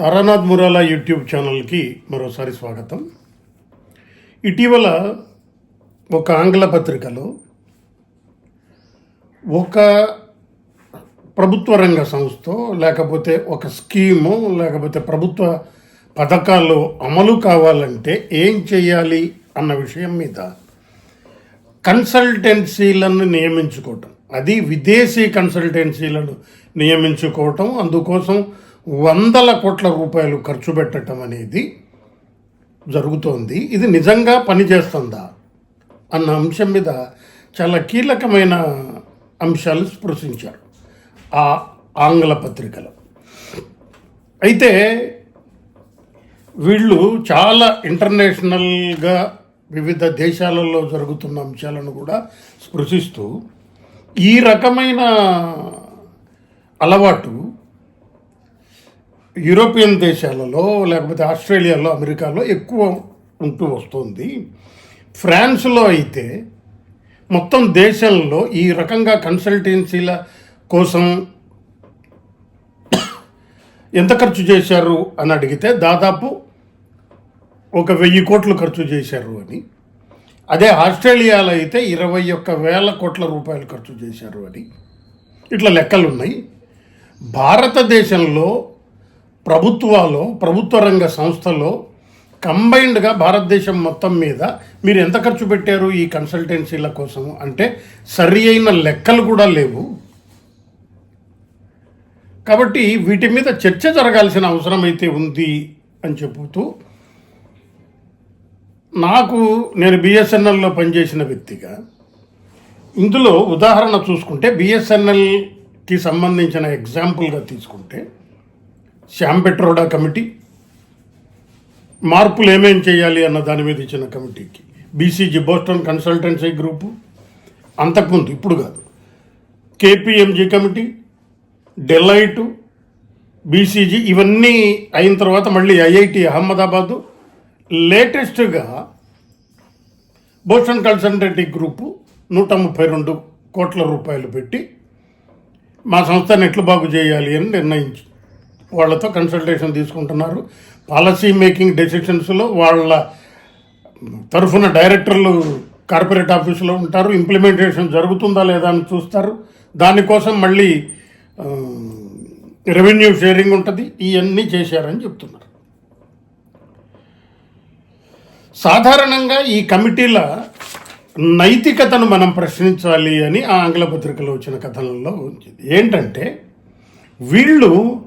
Taranath మురాలా YouTube ఛానల్కి మరోసారి స్వాగతం. ఇటీవల ఒక ఆంగ్ల పత్రికలో ఒక ప్రభుత్వ రంగ సంస్థ లేకపోతే ఒక స్కీము లేకపోతే ప్రభుత్వ పథకాలు అమలు కావాలంటే ఏం చేయాలి అన్న విషయం మీద కన్సల్టెన్సీలను నియమించుకోవటం. అది విదేశీ కన్సల్టెన్సీలను నియమించుకోవటం. అందుకోసం వందల కోట్ల రూపాయలు ఖర్చు పెట్టడం అనేది జరుగుతోంది. ఇది నిజంగా పనిచేస్తుందా అన్న అంశం మీద చాలా కీలకమైన అంశాలు స్పృశించారు ఆ ఆంగ్ల పత్రికలో. అయితే వీళ్ళు చాలా ఇంటర్నేషనల్గా వివిధ దేశాలలో జరుగుతున్న అంశాలను కూడా స్పృశిస్తూ ఈ రకమైన అలవాటు యూరోపియన్ దేశాలలో లేకపోతే ఆస్ట్రేలియాలో అమెరికాలో ఎక్కువ ఉంటూ వస్తుంది. ఫ్రాన్స్లో అయితే మొత్తం దేశంలో ఈ రకంగా కన్సల్టెన్సీల కోసం ఎంత ఖర్చు చేశారు అని అడిగితే దాదాపు ఒక వెయ్యి కోట్లు ఖర్చు చేశారు అని. అదే ఆస్ట్రేలియాలో అయితే ఇరవై ఒక్క వేల కోట్ల రూపాయలు ఖర్చు చేశారు అని. ఇట్లా లెక్కలు ఉన్నాయి భారతదేశంలో ప్రభుత్వాలు ప్రభుత్వ రంగ సంస్థలో కంబైన్డ్గా భారతదేశం మొత్తం మీద మీరు ఎంత ఖర్చు పెట్టారు ఈ కన్సల్టెన్సీల కోసం? అంటే సరి అయిన లెక్కలు కూడా లేవు. కాబట్టి వీటి మీద చర్చ జరగాల్సిన అవసరం అయితే ఉంది అని చెబుతూ నాకు నేను బిఎస్ఎన్ఎల్లో పనిచేసిన వ్యక్తిగా ఇందులో ఉదాహరణ చూసుకుంటే బిఎస్ఎన్ఎల్కి సంబంధించిన ఎగ్జాంపుల్గా తీసుకుంటే శ్యామ్ పెట్రోడా కమిటీ మార్పులు ఏమేం చేయాలి అన్న దాని మీద ఇచ్చిన కమిటీకి. బీసీజీ బోస్టన్ కన్సల్టెన్సీ గ్రూపు అంతకుముందు ఇప్పుడు కాదు. కేపీఎంజీ కమిటీ డెలైటు బీసీజీ ఇవన్నీ అయిన తర్వాత మళ్ళీ ఐఐటి అహ్మదాబాదు లేటెస్ట్గా బోస్టన్ కన్సల్టెంటీ గ్రూపు నూట ముప్పై రెండు కోట్ల రూపాయలు పెట్టి మా సంస్థను ఎట్లు బాగు చేయాలి అని నిర్ణయించింది. వాళ్ళతో కన్సల్టేషన్ తీసుకుంటున్నారు. పాలసీ మేకింగ్ డెసిషన్స్లో వాళ్ళ తరఫున డైరెక్టర్లు కార్పొరేట్ ఆఫీసులో ఉంటారు. ఇంప్లిమెంటేషన్ జరుగుతుందా లేదా అని చూస్తారు. దానికోసం మళ్ళీ రెవెన్యూ షేరింగ్ ఉంటుంది. ఇవన్నీ చేశారని చెప్తున్నారు. సాధారణంగా ఈ కమిటీల నైతికతను మనం ప్రశ్నించాలి అని ఆ ఆంగ్ల పత్రికలో వచ్చిన కథనంలో ఏంటంటే వీళ్ళు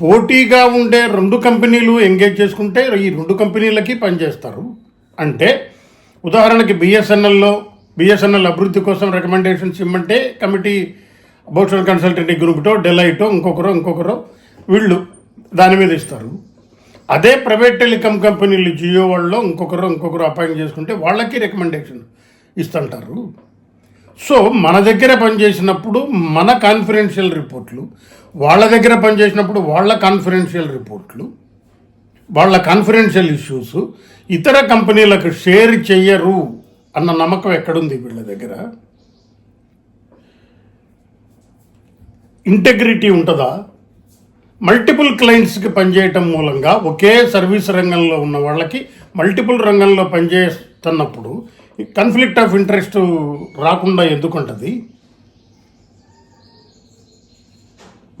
పోటీగా ఉండే రెండు కంపెనీలు ఎంగేజ్ చేసుకుంటే ఈ రెండు కంపెనీలకి పనిచేస్తారు. అంటే ఉదాహరణకి బిఎస్ఎన్ఎల్లో బిఎస్ఎన్ఎల్ అభివృద్ధి కోసం రికమెండేషన్స్ ఇమ్మంటే కమిటీ భూషణ్ కన్సల్టెంటీ గ్రూప్తో డెలైటో ఇంకొకరో ఇంకొకరో వీళ్ళు దాని మీద ఇస్తారు. అదే ప్రైవేట్ టెలికాం కంపెనీలు జియో వాళ్ళలో ఇంకొకరు ఇంకొకరు అపాయింట్ చేసుకుంటే వాళ్ళకి రికమెండేషన్ ఇస్తుంటారు. సో మన దగ్గర పనిచేసినప్పుడు మన కాన్ఫిడెన్షియల్ రిపోర్ట్లు వాళ్ళ దగ్గర పనిచేసినప్పుడు వాళ్ళ కాన్ఫిడెన్షియల్ రిపోర్ట్లు వాళ్ళ కాన్ఫిడెన్షియల్ ఇష్యూస్ ఇతర కంపెనీలకు షేర్ చెయ్యరు అన్న నమ్మకం ఎక్కడుంది వీళ్ళ దగ్గర? ఇంటెగ్రిటీ ఉంటుందా? మల్టిపుల్ క్లయింట్స్కి పనిచేయటం మూలంగా ఒకే సర్వీస్ రంగంలో ఉన్న వాళ్ళకి మల్టిపుల్ రంగంలో పనిచేస్తున్నప్పుడు కన్ఫ్లిక్ట్ ఆఫ్ ఇంట్రెస్ట్ రాకుండా ఎందుకుంటుంది?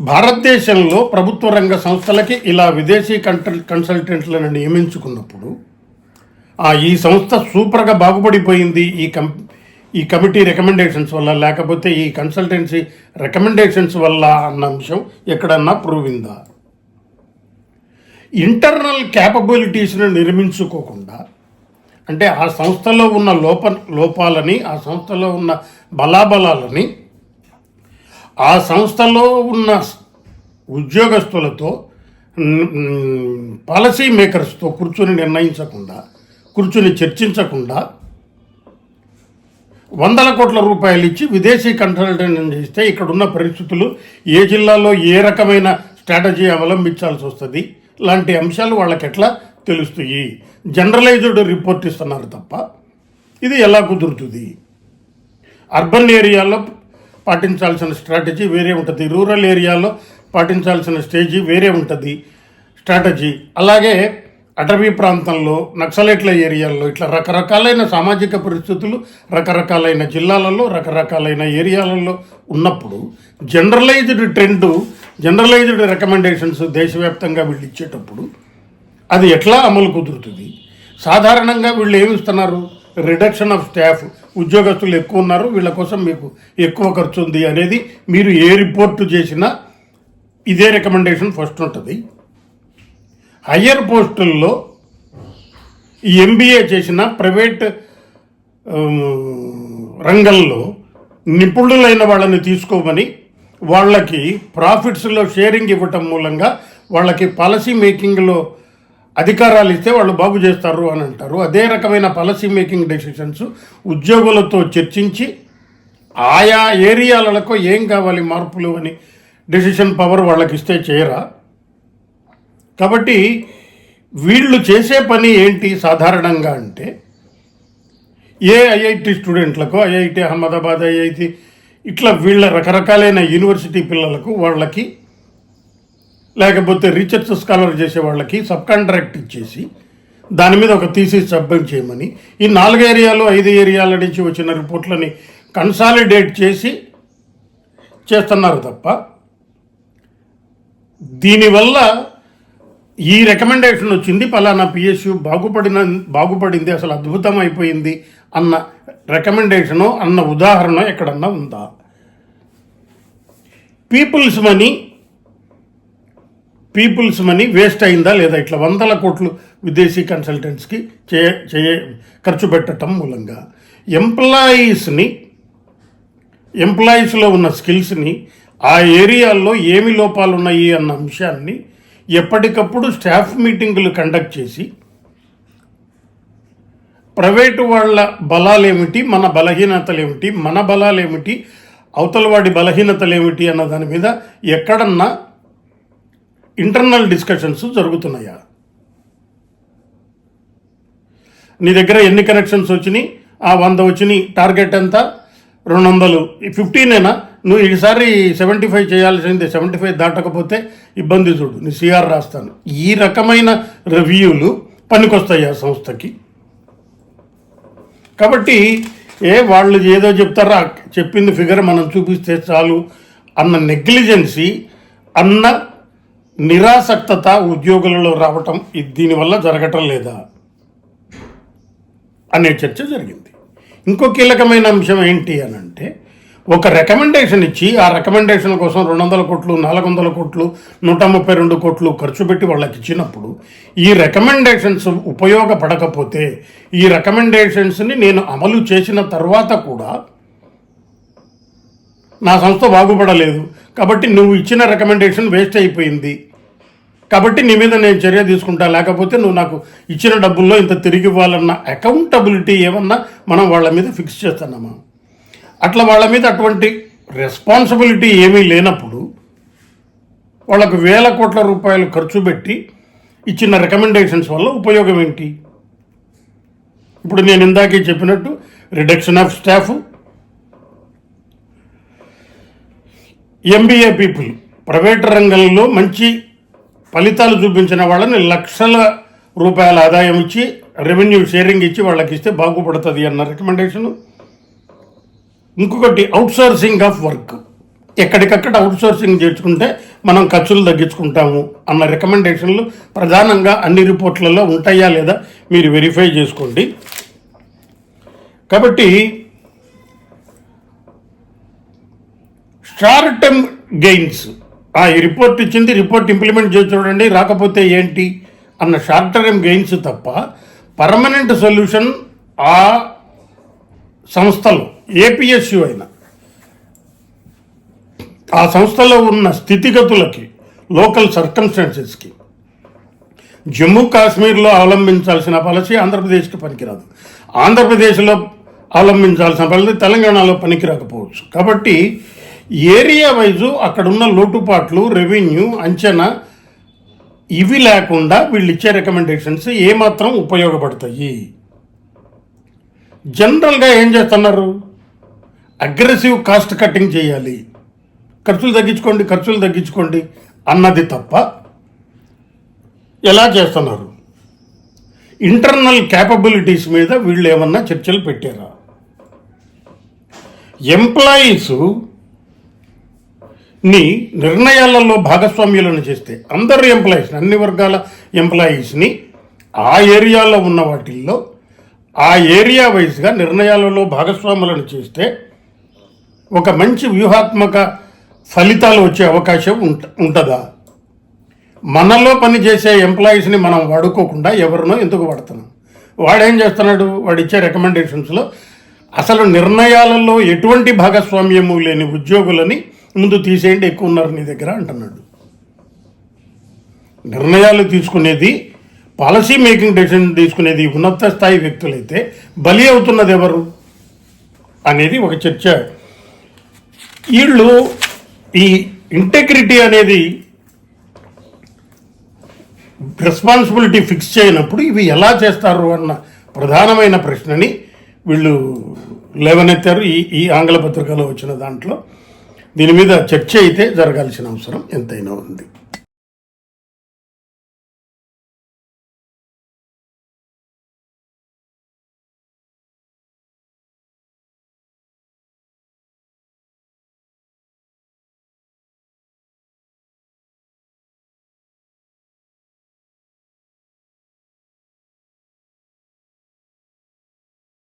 భారతదేశంలో ప్రభుత్వ రంగ సంస్థలకి ఇలా విదేశీ కంటల్ కన్సల్టెంట్లను నియమించుకున్నప్పుడు ఈ సంస్థ సూపర్గా బాగుపడిపోయింది ఈ కం ఈ కమిటీ రికమెండేషన్స్ వల్ల లేకపోతే ఈ కన్సల్టెన్సీ రికమెండేషన్స్ వల్ల అన్న అంశం ఎక్కడన్నా ప్రూవ్ అయిందా ఇంటర్నల్ క్యాపబిలిటీస్ను నిర్మించుకోకుండా అంటే ఆ సంస్థలో ఉన్న లోప లోపాలని ఆ సంస్థలో ఉన్న బలాబలాలని ఆ సంస్థలో ఉన్న ఉద్యోగస్తులతో పాలసీ మేకర్స్తో కూర్చొని నిర్ణయించకుండా కూర్చుని చర్చించకుండా వందల కోట్ల రూపాయలు ఇచ్చి విదేశీ కన్సల్టెంట్ చేస్తే ఇక్కడున్న పరిస్థితులు ఏ జిల్లాలో ఏ రకమైన స్ట్రాటజీ అవలంబించాల్సి వస్తుంది లాంటి అంశాలు వాళ్ళకి ఎట్లా తెలుస్తాయి? జనరలైజ్డ్ రిపోర్ట్ ఇస్తున్నారు తప్ప. ఇది ఎలా కుదురుతుంది? అర్బన్ ఏరియాలో పాటించాల్సిన స్ట్రాటజీ వేరే ఉంటుంది. రూరల్ ఏరియాలో పాటించాల్సిన స్టేజీ వేరే ఉంటుంది. స్ట్రాటజీ. అలాగే అటవీ ప్రాంతంలో నక్సలైట్ల ఏరియాల్లో ఇట్లా రకరకాలైన సామాజిక పరిస్థితులు రకరకాలైన జిల్లాలలో రకరకాలైన ఏరియాలలో ఉన్నప్పుడు జనరలైజ్డ్ ట్రెండ్ జనరలైజ్డ్ రికమెండేషన్స్ దేశవ్యాప్తంగా వీళ్ళు ఇచ్చేటప్పుడు అది ఎట్లా అమలు కుదురుతుంది? సాధారణంగా వీళ్ళు ఏమి ఇస్తున్నారు? రిడక్షన్ ఆఫ్ స్టాఫ్ ఉద్యోగస్తులు ఎక్కువ ఉన్నారు వీళ్ళ కోసం మీకు ఎక్కువ ఖర్చు ఉంది అనేది మీరు ఏ రిపోర్ట్ చేసినా ఇదే రికమెండేషన్ ఫస్ట్ ఉంటుంది. హయ్యర్ పోస్టుల్లో ఎంబీఏ చేసిన ప్రైవేట్ రంగంలో నిపుణులైన వాళ్ళని తీసుకోమని వాళ్ళకి ప్రాఫిట్స్లో షేరింగ్ ఇవ్వటం మూలంగా వాళ్ళకి పాలసీ మేకింగ్లో అధికారాలు ఇస్తే వాళ్ళు బాగు చేస్తారు అని అంటారు. అదే రకమైన పాలసీ మేకింగ్ డెసిషన్స్ ఉద్యోగులతో చర్చించి ఆయా ఏరియాలకు ఏం కావాలి మార్పులు అని డెసిషన్ పవర్ వాళ్ళకి ఇస్తే చేయరా? కాబట్టి వీళ్ళు చేసే పని ఏంటి సాధారణంగా అంటే ఏ ఐఐటి స్టూడెంట్లకు ఐఐటి అహ్మదాబాద్ ఐఐటి ఇట్లా వీళ్ళ రకరకాలైన యూనివర్సిటీ పిల్లలకు వాళ్ళకి లేకపోతే రీసెర్చ్ స్కాలర్ చేసే వాళ్ళకి సబ్ కాంట్రాక్ట్ ఇచ్చేసి దాని మీద ఒక థీసిస్ సబ్మిట్ చేయమని ఈ నాలుగు ఏరియాలు ఐదు ఏరియాల నుంచి వచ్చిన రిపోర్ట్లని కన్సాలిడేట్ చేసి చేస్తున్నారు తప్ప దీనివల్ల ఈ రికమెండేషన్ వచ్చింది పలానా పిఎస్యు బాగుపడిన బాగుపడింది అసలు అద్భుతం అయిపోయింది అన్న రికమెండేషను అన్న ఉదాహరణ ఎక్కడన్నా ఉందా? People's money people's money waste అయిందా లేదా ఇట్లా వందల కోట్లు విదేశీ కన్సల్టెంట్స్కి చే చేయ ఖర్చు పెట్టడం మూలంగా ఎంప్లాయీస్ని ఎంప్లాయీస్లో ఉన్న స్కిల్స్ని ఆ ఏరియాల్లో ఏమి లోపాలు ఉన్నాయి అన్న అంశాన్ని ఎప్పటికప్పుడు స్టాఫ్ మీటింగులు కండక్ట్ చేసి ప్రైవేటు వాళ్ళ బలాలేమిటి మన బలహీనతలేమిటి మన బలాలేమిటి అవతల వాడి బలహీనతలేమిటి అన్న దాని మీద ఎక్కడన్నా ఇంటర్నల్ డిస్కషన్స్ జరుగుతున్నాయా? నీ దగ్గర ఎన్ని కనెక్షన్స్ వచ్చినాయి? ఆ వంద వచ్చినాయి. టార్గెట్ ఎంత? రెండు వందలు. ఫిఫ్టీనేనా నువ్వు ఈసారి సెవెంటీ ఫైవ్ చేయాల్సిందే. సెవెంటీ ఫైవ్ దాటకపోతే ఇబ్బంది చూడు. నీ సిఆర్ రాస్తాను. ఈ రకమైన రివ్యూలు పనికొస్తాయి ఆ సంస్థకి. కాబట్టి ఏ వాళ్ళు ఏదో చెప్తారా? చెప్పింది ఫిగర్ మనం చూపిస్తే చాలు అన్న నెగ్లిజెన్సీ అన్న నిరాసక్తత ఉద్యోగులలో రావటం దీనివల్ల జరగటం లేదా అనే చర్చ జరిగింది. ఇంకో కీలకమైన అంశం ఏంటి అని అంటే ఒక రికమెండేషన్ ఇచ్చి ఆ రికమెండేషన్ కోసం రెండు వందల కోట్లు నాలుగు వందల కోట్లు నూట ముప్పై రెండు కోట్లు ఖర్చు పెట్టి వాళ్ళకి ఇచ్చినప్పుడు ఈ రికమెండేషన్స్ ఉపయోగపడకపోతే ఈ రికమెండేషన్స్ని నేను అమలు చేసిన తర్వాత కూడా నా సంస్థ బాగుపడలేదు. కాబట్టి నువ్వు ఇచ్చిన రికమెండేషన్ వేస్ట్ అయిపోయింది. కాబట్టి నీ మీద నేను చర్య తీసుకుంటా. లేకపోతే నువ్వు నాకు ఇచ్చిన డబ్బుల్లో ఇంత తిరిగి ఇవ్వాలన్న అకౌంటబిలిటీ ఏమన్నా మనం వాళ్ళ మీద ఫిక్స్ చేస్తున్నామా అట్లా వాళ్ళ మీద అటువంటి రెస్పాన్సిబిలిటీ ఏమీ లేనప్పుడు వాళ్ళకు వేల కోట్ల రూపాయలు ఖర్చు పెట్టి ఇచ్చిన రికమెండేషన్స్ వల్ల ఉపయోగం ఏంటి? ఇప్పుడు నేను ఇందాకే చెప్పినట్టు reduction of staff MBA people private రంగంలో మంచి ఫలితాలు చూపించిన వాళ్ళని లక్షల రూపాయల ఆదాయం ఇచ్చి రెవెన్యూ షేరింగ్ ఇచ్చి వాళ్ళకి ఇస్తే బాగుపడుతుంది అన్న రికమెండేషను ఇంకొకటి అవుట్సోర్సింగ్ ఆఫ్ వర్క్ ఎక్కడికక్కడ అవుట్సోర్సింగ్ చేసుకుంటే మనం ఖర్చులు తగ్గించుకుంటాము అన్న రికమెండేషన్లు ప్రధానంగా అన్ని రిపోర్ట్లలో ఉంటాయా లేదా మీరు వెరిఫై చేసుకోండి. కాబట్టి షార్ట్ టర్మ్ గెయిన్స్. ఆ ఈ రిపోర్ట్ ఇచ్చింది రిపోర్ట్ ఇంప్లిమెంట్ చేసి చూడండి రాకపోతే ఏంటి అన్న షార్ట్ టర్మ్ గెయిన్స్ తప్ప పర్మనెంట్ సొల్యూషన్ ఆ సంస్థలో ఏపీఎస్యు అయినా. ఆ సంస్థలో ఉన్న స్థితిగతులకి లోకల్ సర్కమ్స్టాన్సెస్కి జమ్మూ కాశ్మీర్లో అవలంబించాల్సిన పాలసీ ఆంధ్రప్రదేశ్కి పనికిరాదు. ఆంధ్రప్రదేశ్లో అవలంబించాల్సిన పాలసీ తెలంగాణలో పనికిరాకపోవచ్చు. కాబట్టి ఏరియా వైజు అక్కడున్న లోటుపాట్లు రెవెన్యూ అంచనా ఇవి లేకుండా వీళ్ళు ఇచ్చే రికమెండేషన్స్ ఏమాత్రం ఉపయోగపడతాయి. జనరల్గా ఏం చేస్తున్నారు? అగ్రెసివ్ కాస్ట్ కట్టింగ్ చేయాలి. ఖర్చులు తగ్గించుకోండి ఖర్చులు తగ్గించుకోండి అన్నది తప్ప ఎలా చేస్తున్నారు? ఇంటర్నల్ క్యాపబిలిటీస్ మీద వీళ్ళు ఏమన్నా చర్చలు పెట్టారా? ఎంప్లాయీస్ ని నిర్ణయాలలో భాగస్వామ్యులను చేస్తే అందరు ఎంప్లాయీస్ అన్ని వర్గాల ఎంప్లాయీస్ని ఆ ఏరియాలో ఉన్న వాటిల్లో ఆ ఏరియా వైజ్గా నిర్ణయాలలో భాగస్వాములను చేస్తే ఒక మంచి వ్యూహాత్మక ఫలితాలు వచ్చే అవకాశం ఉంట ఉంటుందా? మనలో పనిచేసే ఎంప్లాయీస్ని మనం వాడుకోకుండా ఎవరినో ఎందుకు వాడుతున్నాం? వాడేం చేస్తున్నాడు? వాడు ఇచ్చే రికమెండేషన్స్లో అసలు నిర్ణయాలలో ఎటువంటి భాగస్వామ్యము లేని ఉద్యోగులని ముందు తీసేయండి ఎక్కువ ఉన్నారు నీ దగ్గర అంటున్నాడు. నిర్ణయాలు తీసుకునేది పాలసీ మేకింగ్ డెసిషన్ తీసుకునేది ఉన్నత స్థాయి వ్యక్తులైతే బలి అవుతున్నది ఎవరు అనేది ఒక చర్చ. వీళ్ళు ఈ ఇంటెగ్రిటీ అనేది రెస్పాన్సిబిలిటీ ఫిక్స్ చేయనప్పుడు ఇవి ఎలా చేస్తారు అన్న ప్రధానమైన ప్రశ్నని వీళ్ళు లేవనెత్తారు ఈ ఈ ఆంగ్ల పత్రికలో వచ్చిన దాంట్లో. దీని మీద చర్చ అయితే జరగాల్సిన అవసరం ఎంతైనా ఉంది.